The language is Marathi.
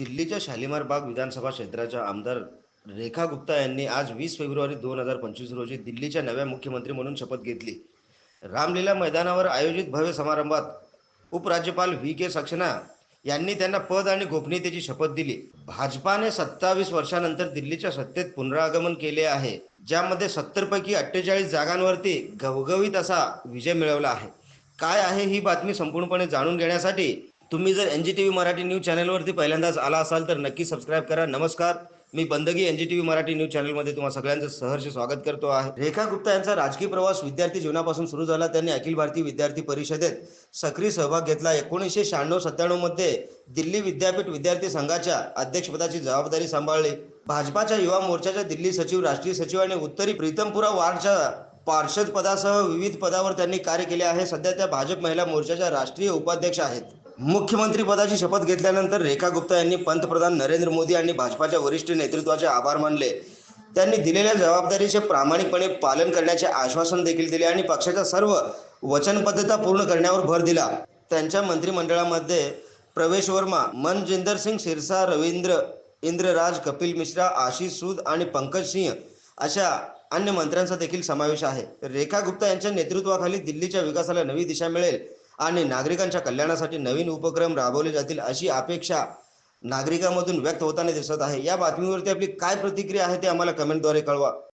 दिल्लीच्या शालिमार बाग विधानसभा क्षेत्राच्या आमदार रेखा गुप्ता यांनी आज वीस फेब्रुवारी दोन हजार पंचवीस रोजी दिल्लीच्या नव्या मुख्यमंत्री म्हणून शपथ घेतली. रामलीला मैदानावर आयोजित भव्य समारंभात उपराज्यपाल व्ही के सक्सेना यांनी त्यांना पद आणि गोपनीयतेची शपथ दिली. भाजपाने सत्तावीस वर्षानंतर दिल्लीच्या सत्तेत पुनरागमन केले आहे ज्यामध्ये सत्तर पैकी अठ्ठेचाळीस जागांवरती घवघवीत असा विजय मिळवला आहे. काय आहे ही बातमी संपूर्णपणे जाणून घेण्यासाठी तुम्ही जर N G T V Marathi news चॅनलवरती पहिल्यांदाच आला असाल तर नक्की सबस्क्राईब करा. नमस्कार. मी बंदगी N G T V Marathi news चॅनलमध्ये तुम्हाला सगळ्यांचं सहर्ष स्वागत करतो आहे. रेखा गुप्ता यांचा राजकीय प्रवास विद्यार्थी जीवनापासून सुरू झाला. त्यांनी अखिल भारतीय विद्यार्थी परिषदेत सक्रिय सहभाग घेतला. एकोणीसशे शहाण्णव सत्त्याण्णवमध्ये दिल्ली विद्यापीठ विद्यार्थी संघाच्या अध्यक्षपदाची जबाबदारी सांभाळली. भाजपाच्या युवा मोर्चाच्या दिल्ली सचिव राष्ट्रीय सचिव आणि उत्तरी प्रीतमपुरा वार्डच्या पार्षद पदासह विविध पदावर त्यांनी कार्य केले आहे. सध्या त्या भाजप महिला मोर्चाच्या राष्ट्रीय उपाध्यक्ष आहेत. मुख्यमंत्री पदाची शपथ घेतल्यानंतर रेखा गुप्ता यांनी पंतप्रधान नरेंद्र मोदी आणि भाजपाच्या वरिष्ठ नेतृत्वाचे आभार मानले. त्यांनी दिलेल्या जबाबदारीचे प्रामाणिकपणे पालन करण्याचे आश्वासन देखील दिले आणि पक्षाच्या सर्व वचनबद्धता पूर्ण करण्यावर भर दिला. त्यांच्या मंत्रिमंडळामध्ये प्रवेश वर्मा मनजिंदर सिंग सिरसा रवींद्र इंद्रराज कपिल मिश्रा आशिष सूद आणि पंकज सिंह अशा अन्य मंत्र्यांचा देखील समावेश आहे. रेखा गुप्ता यांच्या नेतृत्वाखाली दिल्लीच्या विकासाला नवी दिशा मिळेल. आणि नागरिकांच्या कल्याणासाठी नवीन उपक्रम राबवले जातील अशी अपेक्षा नागरिकांमधून व्यक्त होताना दिसत आहे. या बातमीवरती आपली काय प्रतिक्रिया आहे ते आम्हाला कमेंटद्वारे कळवा.